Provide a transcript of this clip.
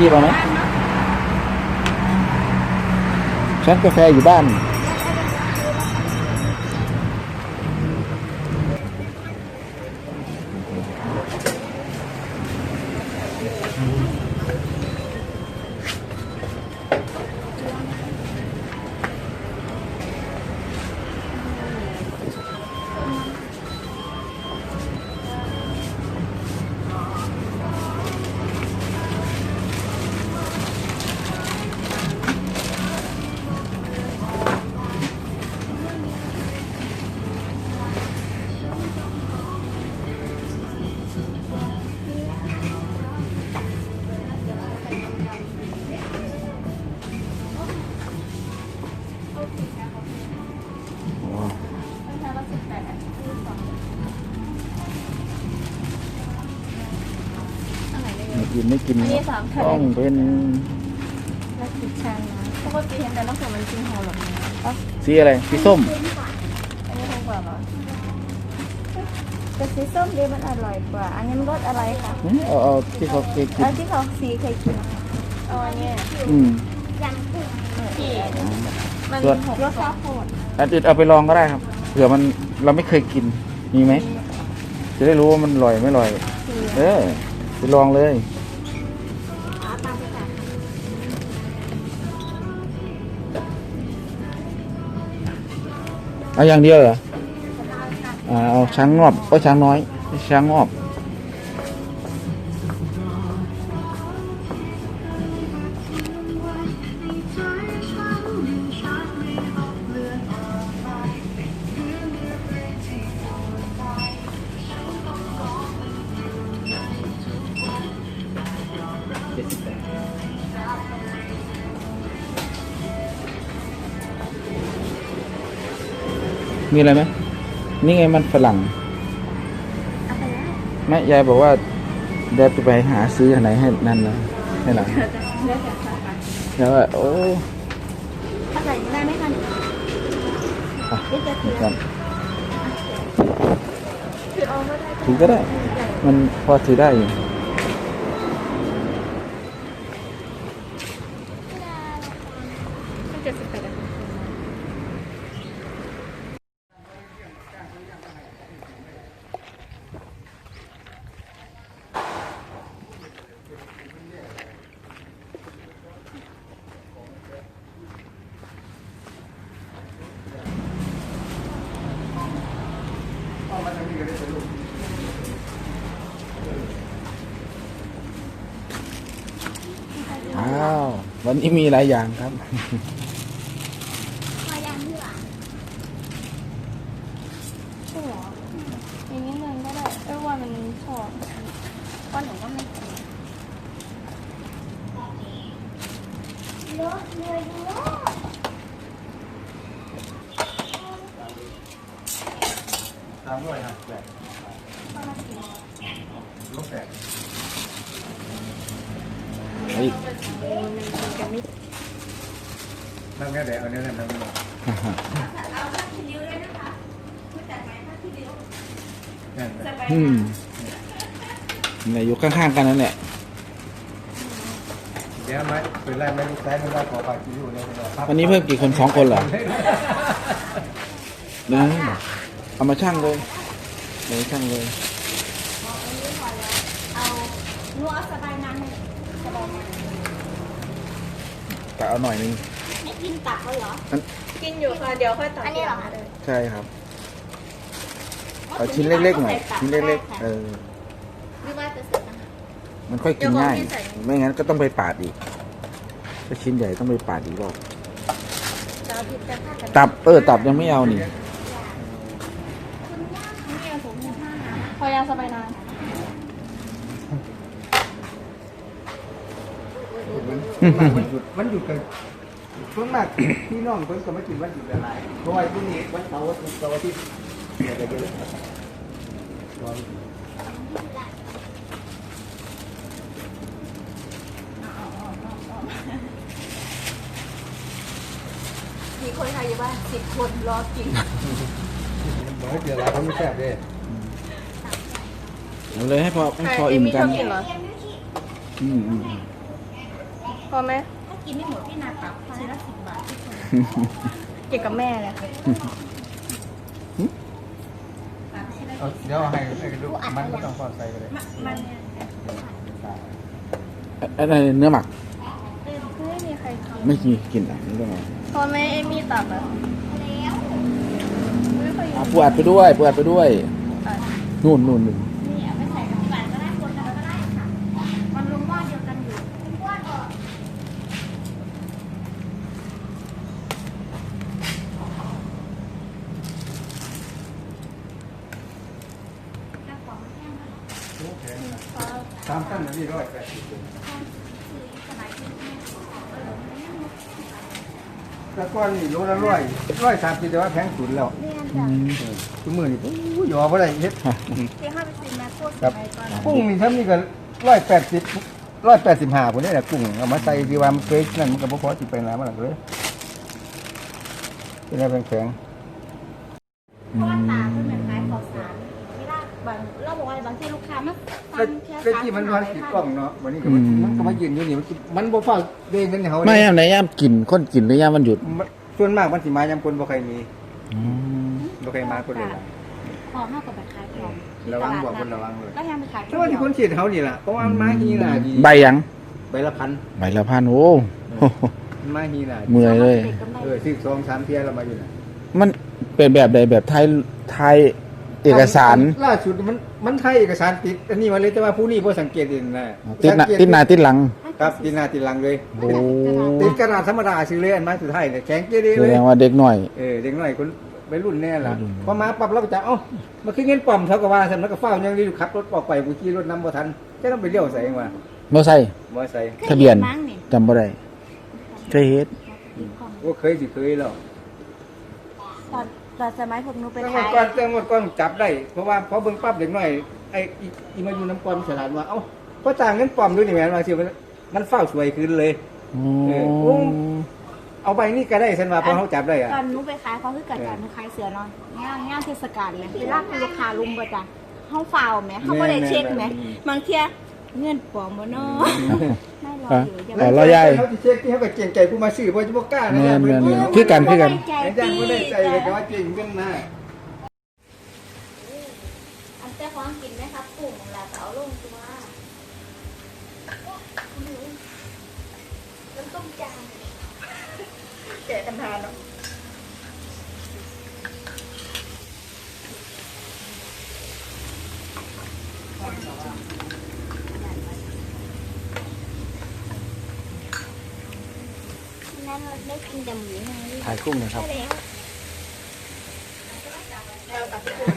หยิบเอาไหมชั้นกาแฟอยู่บ้าน ไม่กินไม่กินอันนี้สามแผ่น ต้องเป็นแล้วกินชันนะปกติเห็นแต่น้ำส้มมันกินหอมแบบนี้ปะสีอะไรสีส้ม อันนี้ถูกกว่าเหรอแต่สีส้มดีมันอร่อยกว่า อันนี้มันรสอะไรคะอืมเอาเอาที่เขาเคยกิน แล้วที่เขาสีเคยกินเอาอันเนี้ยอืมที่ มันส่วน หกรสชาติโหดอันอื่นเอาไปลองก็ได้ครับเผื่อมันเราไม่เคยกินมีไหมจะได้รู้ว่ามันอร่อยไม่อร่อยสีเออไปลองเลยอาตามไปจ้ะเอาอย่างเดียวเหรออ่าเอาช้างงอบก็ช้างน้อยช้างงอบ มีอะไรไหมนี่ไงมันฝรั่งเอาไปแล้วแม่ยายบอกว่าเดี๋ยวจะไปหาซื้ออันไหนให้นั่นนะให้หลังเลือกจากสายพันธุ์แล้วว่าโอ้ถ้าใส่ได้ไหมคะเนี่ยอะนี่จะถือกันถือเอาไม่ได้ถือก็ได้ มันพอถือได้อยู่ อ้าว วันนี้มีหลายอย่างครับพยายามที่หลังใช่เหรออย่างนี้เลยก็ได้เออว่ามันชอบว่าหนูก็ไม่กินเยอะเลยเยอะตามด้วยครับแปดลูกแปดเนั่งแค่เดี๋ยวเอาเนื้อนั่นนั่งไม่หมดนั่นนะอืมเนี่ยอยู่ข้างๆกันนั่นแหละเดี๋ยวไหมเป็นไรไหมลูกแท้ไม่ได้ขอฝากคิวอยู่เนี่ยนะครับวันนี้เพิ่มกี่คนสองคนเหรอเนี่ยเอามาช่างเลยเลยช่างเลยเอานัวสบายนั้นสบายนั้น กะเอาหน่อยนึงไม่กินตับเลยเหรออันกินอยู่ค่ะ เดี๋ยวค่อยตัดอันนี้เหรอคะ ใช่ครับ เอาชิ้นเล็กๆหน่อยชิ้นเล็กๆเออหรือว่าจะเสร็จนะคะ มันค่อยกินง่าย เดี๋ยวผมให้ใส่ ไม่งั้นก็ต้องไปปาดอีกถ้าชิ้นใหญ่ต้องไปปาดอีกรอบจะเอาผิดจะพลาดกันตับเออ ตับยังไม่เอานี่นี่เอาผมให้ห้าพอยาสบายนาน มันหยุดมันหยุดกันส่วนมากพี่น้องเพิ่นก็ไม่กินวันหยุดอะไรเพราะว่าพรุ่งนี้วันเสาร์วันศุกร์เสาร์อาทิตย์เดี๋ยวจะเยอะวันมีคนไทยอยู่บ้านสิบคนรอกินบอกให้เดี๋ยวเราเขาไม่แซ่บเลยเอาเลยให้พอให้พออิ่มกันเหรออืมอืม พอไหมถ้ากินไม่หมดพี่นาปรับชิ้นละสิบบาทเกี่ยวกับแม่เลยค่ะเอาเดี๋ยวเอาให้ให้ลูกมันก็ต้องพอใส่ไปเลยมันอะไรเนื้อหมัก ไม่มีใครทไม่มีกลินอะนี่ต้องเอาำพอไหมเอมี่ตับอะไม่ค่อยอะปูอัดไปด้วยปูอัดไปด้วยอะนู่นนู่นนู่น นี่เอาไปใส่กับที่บ้านก็ได้คนกันก็ได้ค่ะ มันลงหม้อเดียวกันอยู่ว่าก่อน สามตั้นนี่ร้อยแปดสิบแล้วก็นี่โลละร้อยร้อยสามสิบแต่ว่าแพงสุดแล้วเรียนอืจ้ะมทุกมือนี่โอ้ยหยอบ่ได้เฮ็ดที่ห้าไปซื้อแม่โคตรครับสมัยก่อนกุ้งนี่ถ้ามีก็ร้อยแปดสิบร้อยแปดสิบห้าคนนี้แหละกุ้งเอามาใส่ดีว่ามันเคยนั่นมันก็บ่พอสิไปน้ำมันหรอกเลยเป็นอะไรแพงเมาๆสั่แต่งแค่แต่สามที่มันสิบร้อนห้าติดบาทกล้องเนาะวันนี้ก็มันมันก็มายืนอยู่นี่มันมันบ่ฟ้าเด้งกันให้เขาไม่เลยยามไหนยามกินคนกินหรือยามมันหยุดมันส่วนมากมันสิมายามคนบ่ใครมีอืมบ่ใครมาคนเลยล่ะของห้ากับแบบขายของระวังบอกคนระวังเลย ก็ยังไปขายแต่ว่าที่คนฉีดเขานี่ล่ะเพราะว่ามันมาฮีน่ะดีใบยังใบละพันใบละพันโอ้มันมาฮีน่ะเมื่อยเลย เออซื้อสองสามเที่ยเรามาอยู่น่ะมันเป็นแบบใดแบบไทยไทย เอกสาร ล่าสุดมันมันไทยเอกสารติดอันนี้มาเลยแต่ว่าผู้นี้บ่สังเกตเองนะติดหน้าสังเกติดหน้าติดหลัง ครับติดหน้าติดหลังเลย โอ้ติดกระดาษธรรมดาซื้อเลยอันมาสุดท้ายเนี่ยแข็งเกลีแสเลยดงว่าเด็กหน่อย เออเด็กน้อยคนไปรุ่นแน่ล่ะวัยรุ่น พอมาปรับเราก็จะเอ้ามันคือเงินปลอมเท่ากับว่าฉันมันก็เฝ้ายังรีบขับรถออกไปกูขี่รถนำบ่ทันจะต้องไปเลี้ยวใส่เองว่าบ่ใส่บ่ใส่ทะเบียนมั้งนี่จำบ่ได้เคยเฮ็ดโอ้เคยสิเคยแล้วตอน ตอนสมัยพวกหนูไปแต่ขาว่ายก่อนแต่งวดก่อนจับได้ เพราะว่าพอเบิ่งปั๊บเด็กน้อยไอ้อีอีมาอยู่น้ำกลอนฉลาดว่าเอ้าพอจ่างเงินปลอมด้วยนี่แม่นว่าสิมันมันเฝ้าสวยขึ้นเลยโอ้เออโอ้เอาไปนี่ก็ได้ฉันว่าเพราะเขาจับได้อะตอนหนูไปขายเขาคือกัดการขายเสือเนาะง่ายง่ายเทศกาลเลยเวลาคุณลูกค้าลุมประจ้ะเขาฟาวไหมเขาไม่ได้เช็คไหมบางเที่ย เงื่อนปลอมบ่เนาะไม่รออยู่อย่าอ๋อเราใหญ่เขาที่เช็คที่เขาก็เก่งใจผู้มาซื้อเพราะจะบ่กล้านะแม่นเพิ่แม่นเพิ่แม่น คือกันคือกัน ใจไอ้ตีจ้างบ่ได้ใจเลยแต่ว่าเก่งเรื่องหน้า อันเจ้าของกินไหมครับปุ่มแล้วก็เอาลงตัวมันต้มจานแกะกันทานเนาะ นั่นเร